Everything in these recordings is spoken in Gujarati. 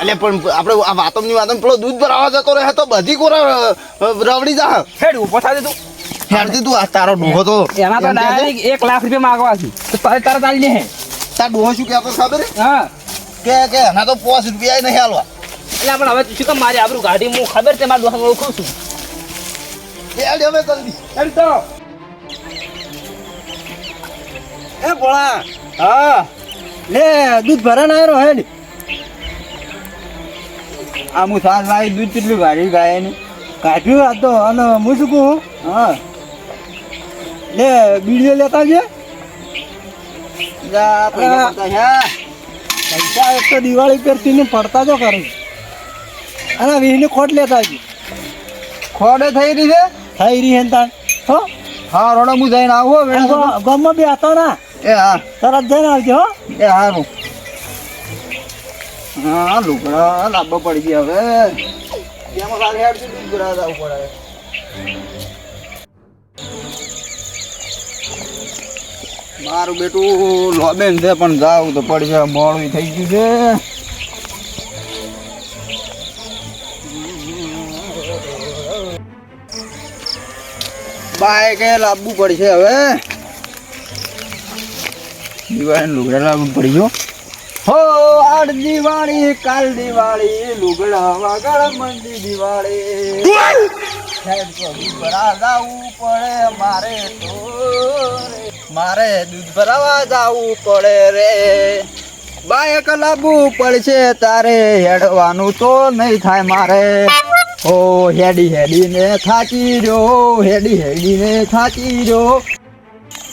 એટલે પણ આપણે આ વાતમની વાતમ પેલો દૂધ ભરાવા જતો રહે તો બધી કોરા રવડી જા. હેડ ઊભો થાય તું. હેડતી તું આ તારો ડોહો તો. એના તો ડાયરેક્ટ એક લાખ રૂપિયા માંગવા છે. તો તારે આલી દે હે. તાર ડોહો શું કહેતો ખબર હા. કે કે એના તો પાંચ રૂપિયા નહીં હાલવા એટલે પણ હવે શું કામ મારી આબરૂ ગાડી હું ખબર છે મારા દોસ્ત ઓળખું છું. એ હેડ હવે જલ્દી હેડ તો. એ ભોળા હા. લે દૂધ ભરાને આવ્યો હેડ. આ હું સાત લાવી દૂધ કેટલું કાઢ્યું ગાય ને? કાઢ્યું આ તો અને હું શું કહું હા. લે બીડીઓ લેતા જે પૈસા છે. પૈસા એક તો દિવાળી કરતી ને પડતા તો કરે અને વીની ખોટ લેતા જ ખોટે થઈ રહી છે? થઈ રહી હે તાણ. હો? હા રોડા હું જઈને આવો ગામમાં બી હતો ના. એ હા. તરત જઈને આવજો હો. એ હારું. હા, લુગડા લાંબો પડી ગયા હવે. મારું બેટું લોબેન છે, પણ જાવ તો પડશે મોડું થઈ ગયું છે. બાઈક લાવવું પડશે હવે. દિવાળી લુગડા લાવવું પડી ગયો. આડ દિવાળી કાલ દિવાળી લુગડા વાગળ મંદી દિવાળી. જાવું પડે મારે તો મારે દૂધ ભરાવા જાવું પડે રે. બાયક લાવવું પડશે તારે હેડવાનું તો નહીં થાય મારે. ઓ હેડી હેડી ને થાકી રહ્યો હેડી હેડી ને થાકી રહ્યો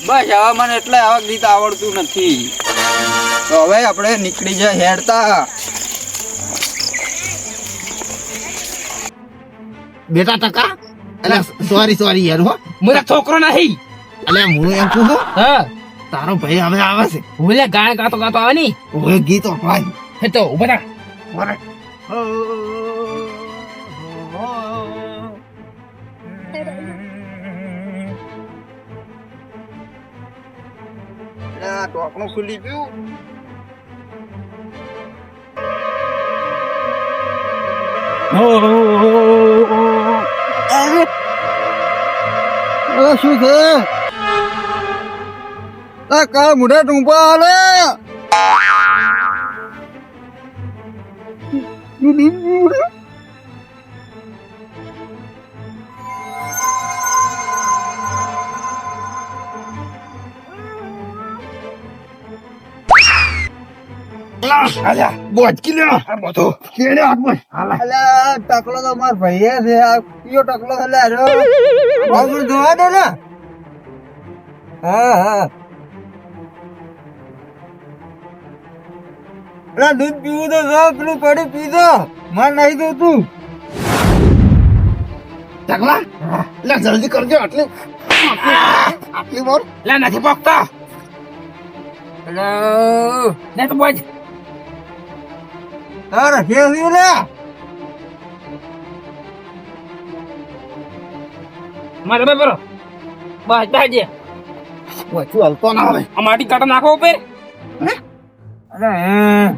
બસ હવે મને એટલે આવા ગીત આવડતું નથી. તો હવે આપણે નીકળી જાય હેડતા. બેટા ટકા? અલે સોરી સોરી યાર હો. મારા છોકરો નહીં. એટલે હું એમ કહું છું, હા. તારો ભાઈ હવે આવે છે. ઓલે ગાય ગાતો ગાતો આવે ની ઓય ગીતો ભાઈ. હે તો ઊભા થા. આ ઢોકણું ખુલી ગયું અરે! આ શું છે આ કા મુઢા ટૂંપા હાલે અલ્યા બોચકી લે આ બધો કેડે હાથમાં હાલા અલા ટકલો તો માર ભાઈએ છે આ કયો ટકલો હલે આરો બાબુ જોવા દે ને હા હા અલા દૂધ પીવું તો જો પેલું પડી પીધો માર નહીં દઉં તું ટકલા જલ્દી કરજો આટલી આટલી- આટલી લે નથી પોકતો હેલો લે તો બોજ તારે કેવું લે. મારે બરો બસ દાજે વચ્ચે હલતો ના હવે આ માટી કાઢો નાખો ઉપર. અરે હે.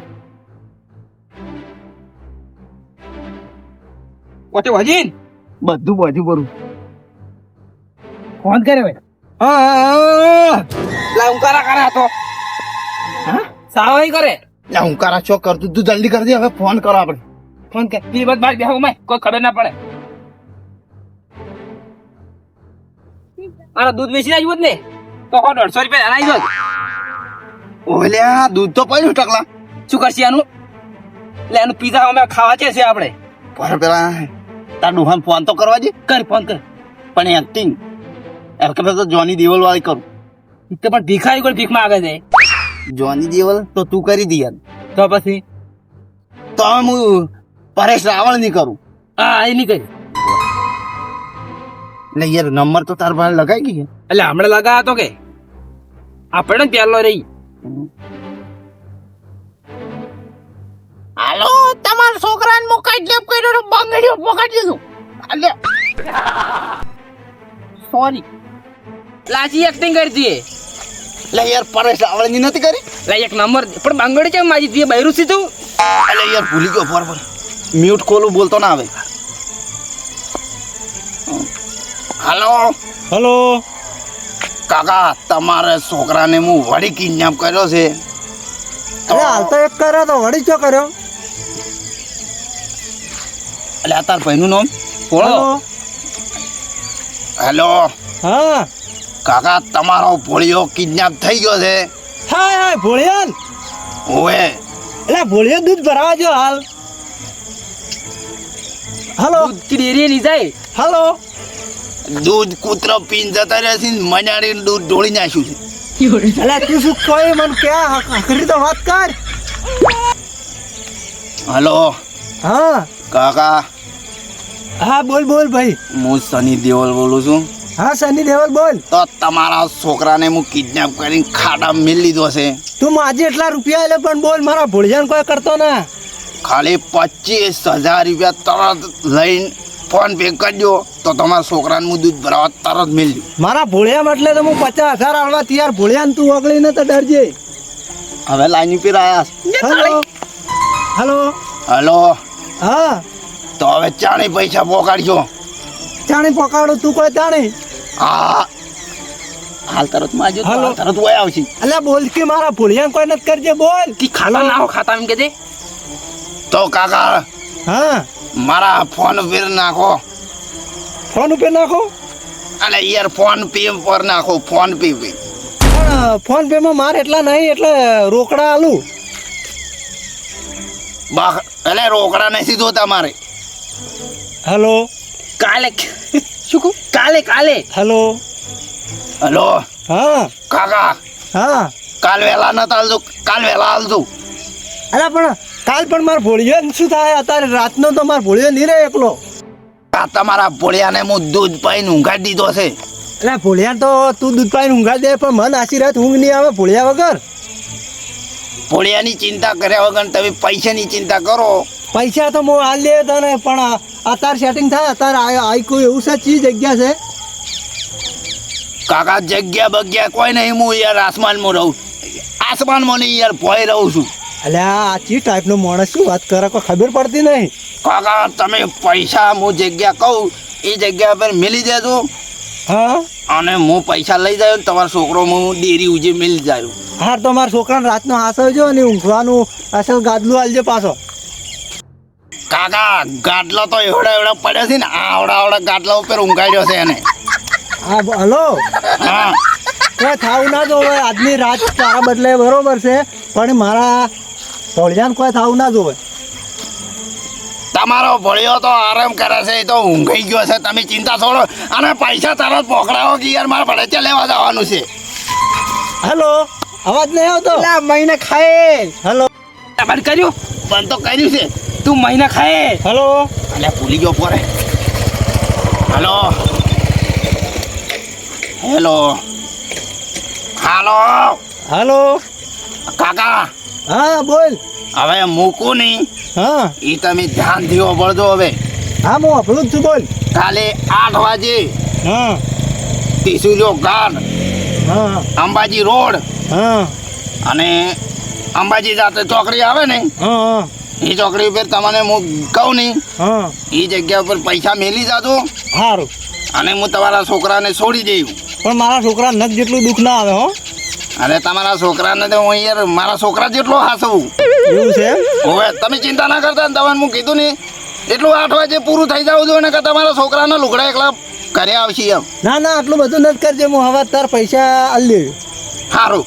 વજીન? બધું બધું કરું ફોન કરે ભાઈ હા, હા લા ઉંકારા કરે તો. હા? સાવાઈ કરે. લે હું કારા ચોક કરતું તું જલ્દી કરજે હવે ફોન કરો આપણે. ફોન કર તી બસ બાર બેહું મેં કોઈ ખબર ના પડે. મારા દૂધ વેચી આવ્યું ને તો હો દોઢસો રૂપિયા અનાઈ દો ઓલે આ દૂધ તો પડ્યું ટકલા. શું કરશે આનું? એટલે એનું પીઝા અમે ખાવા છે છે આપણે. પર પેલા તાર ડોહાન ફોન તો કરવા દે. કર ફોન કર. પણ એક્ટિંગ એમ કે તો જોની દેવલ વાળી કરું. તો પણ ભીખાઈ કોઈ ભીખ આગળ છે જોની દેવલ તો તું કરી દે યાર. તો પછી? તો હું પરેશ રાવળની કરું. હા એ નહીં કરી. એટલે યાર નંબર તો તાર પાસે લગાઈ ગઈ એટલે હમણાં લગાવ્યો તો કે? આપણે પહેલો રહી. હાલો તમારા છોકરાને મોકાઈ લેપ કર્યો બંગડીઓ પકડી દીધું અલ્યા સોરી લાજી એક્ટિંગ કરી દઈએ લે યાર પરેશ રાવળ નથી કરી? લે એક નંબર. પણ બંગડી કેમ મારી તું બૈરું સીધું અલે યાર ભૂલી ગયો બરાબર. મ્યુટ ખોલું બોલતો ના આવે. હલો? હલો? કાકા તમારે છોકરાને હું વળી કિડનેપ કર્યો છે. તો અરે હાલ તો એક કર્યો તો વળી ચો કર્યો? એટલે આ તાર ભાઈનું નામ કોણ હેલો? હા. કાકા તમારો ભોળિયો કિડનેપ થઈ ગયો છે. હાય હાય ભોળિયો ઓએ એટલે ભોળિયો દૂધ ભરાવા જો હાલ. હલો. ડેરી ની જાય? હલો. દૂધ કૂતરો પીન જતા રહે છે ને દૂધ ઢોળી નાખ્યું છે. એટલે તું શું કોઈ મને ક્યાં આખરી તો વાત કર. હલો. હા. કાકા. હા બોલ બોલ ભાઈ. હું સની દેવલ બોલું છું. હા સની દેવલ બોલ. તો તમારા છોકરાને હું કિડનેપ કરીને ખાડા મેળ લીધો છે. તું માજે એટલા રૂપિયા એટલે પણ બોલ મારા ભોળિયાન કોઈ કરતો ના. ખાલી પચીસ હજાર રૂપિયા તરત લઈને ફોન પે કરજો તો તમારા છોકરાને હું દૂધ ભરાવા તરત મિલ્યું મારા ભોળિયા એટલે તો હું પચાસ હજાર આવવા તૈયાર ભોળિયાન તું ઓગળી ને તો ડરજે. હવે લાઈન ઉપર આવ્યા હલો. હલો. હલો. હા. તો હવે ચાણી પૈસા પોકાડજો ચાણી પકાડો તું કોઈ ચાણી આ હાલ તરતમાં આવજો હાલ. તરત વય આવશે. અલ્યા બોલ કે મારા ભૂલિયા કોઈ નથી કરજે બોલ. ખાતા ના ખાતા એમ કે દે તો કાકા હા. મારા ફોન ઉપર નાખો. ફોન ઉપર નાખો? અલે યાર ફોન પે પર નાખો ફોન પે પે. ફોન પે માં મારે એટલા નહીં એટલે રોકડા આલું. બા એટલે રોકડા નહીં સીધો તમારે હલો. કાલે શું કહું? કાલે કાલે. હલો. હલો. હા. કાકા. હા. કાલ વહેલા ન તાલજો કાલ વહેલા હાલજો અરે પણ કાલ પણ મારા ભોળિયો શું થાય? અત્યારે રાતનો તો મારા ભોળિયો નહીં રહે એકલો. આ તમારા ભોળિયાને હું દૂધ પાઈને ઊંઘાડી દીધો છે. એટલે ભોળિયા તો તું દૂધ પાઈને ઊંઘાડી દે પણ મન આશી રાત ઊંઘ નહીં આવે ભોળિયા વગર. ભોળિયાની ચિંતા કર્યા વગર તમે પૈસાની ચિંતા કરો. પૈસા તો હું હાલ દે તને પણ અત્યારે સેટિંગ થાય અત્યારે આ- આ કોઈ એવું છે ચી જગ્યા છે? કાકા જગ્યા બગ્યા કોઈ નહીં હું યાર આસમાનમાં રહું આસમાનમાં નહીં યાર ભોય રહું છું. એટલે આ ચી ટાઈપનો માણસ શું વાત કરે કોઈ ખબર પડતી નહીં. કાકા તમે પૈસા હું જગ્યા કહું એ જગ્યા પર મિલી દેજો. હા? અને હું પૈસા લઈ જાય ને તમારો છોકરો હું ડેરી ઉજે મિલી જાય. હા તો મારા છોકરાને રાતનો હાસવજો અને ઊંઘવાનું અસલ ગાદલું આલજો પાછો. કાકા ગાદલા તો એવડા એવડા પડ્યા છે ને આવડા આવડા ગાદલા ઉપર ઊંઘાડ્યો છે એને. હા હલો? હા. કોઈ થાવું ના જોવે આજની રાત તારા બદલે બરોબર છે પણ મારા ભોળિયાને કોઈ થાવું ના જોવે. તમારો ભળ્યો તો આરામ કરે છે એ તો ઊંઘાઈ ગયો છે તમે ચિંતા છોડો. અને પૈસા તરત પકડાવો કે યાર મારે ભડે લેવા જવાનું છે. હેલો અવાજ નહીં આવતો? મહિને ખાય. હેલો. બંધ કર્યું? બંધ તો કર્યું છે. તું મહિને ખાય. હેલો. અલ્યા ભૂલી ગયો પોરે. હેલો. હેલો. હાલો. હેલો. કાકા. હા બોલ. હવે મૂકું નહીં. હા. એ તમે ધ્યાનથી વળજો હવે. હા હું આપણું જ છું બોલ. કાલે આઠ વાગે હા. ટીસુજો ગાર્ડ હા. અંબાજી રોડ. હા. અને અંબાજી જાતે ચોકડી આવે ને હા એ ચોકડી ઉપર તમને હું કહું નહીં. હા. એ જગ્યા ઉપર પૈસા મેલી જાજો. સારું અને હું તમારા છોકરાને છોડી દઉં પણ મારા છોકરા નખ જેટલું દુઃખ ના આવે હો. અને તમારા છોકરાને તો હું યાર મારા છોકરા જેટલો હાસવું એવું છે હવે તમે ચિંતા ના કરતા ને તમને હું કીધું ને એટલું આઠ વાગે પૂરું થઈ જવું જોઈએ ને કે તમારા છોકરાના લુગડા એકલા ઘરે આવશે એમ. ના ના આટલું બધું નથી કરજે હું હવે તાર પૈસા આલી સારું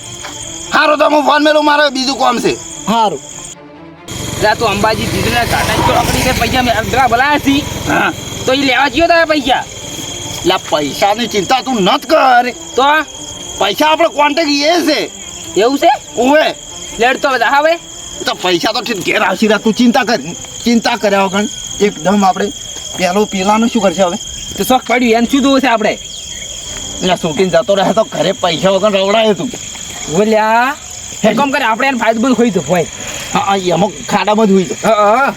સારું તો હું ફોન મેળવું મારે બીજું કોમ છે. સારું જા તું અંબાજી દીધું ને ઘાટા ચોકડી કે પૈસા મેં પેલા બોલાયા છી. હા. તો એ લેવા ગયો તારા પૈસા? લા પૈસાની ચિંતા તું નથી કર. તો? પૈસા આપણો કોન્ટેક્ટ એ છે. એવું છે? ઓવે લેડ તો બધા હવે તો પૈસા તો ઠીક ઘેર આવશે રા તું ચિંતા કર ચિંતા કર્યા વગર એકદમ આપણે પેલો પેલાનું શું કરશે હવે? તો શોખ પડ્યું એમ શું જોવું છે આપણે? એટલે છૂટીને જતો રહે તો ઘરે પૈસા વગર રવડાય તું. બોલ્યા એક કામ કરે આપણે એને ફાયદો બધું હોય તો હોય. હા એમાં ખાડામાં જ હોય તો હા હા.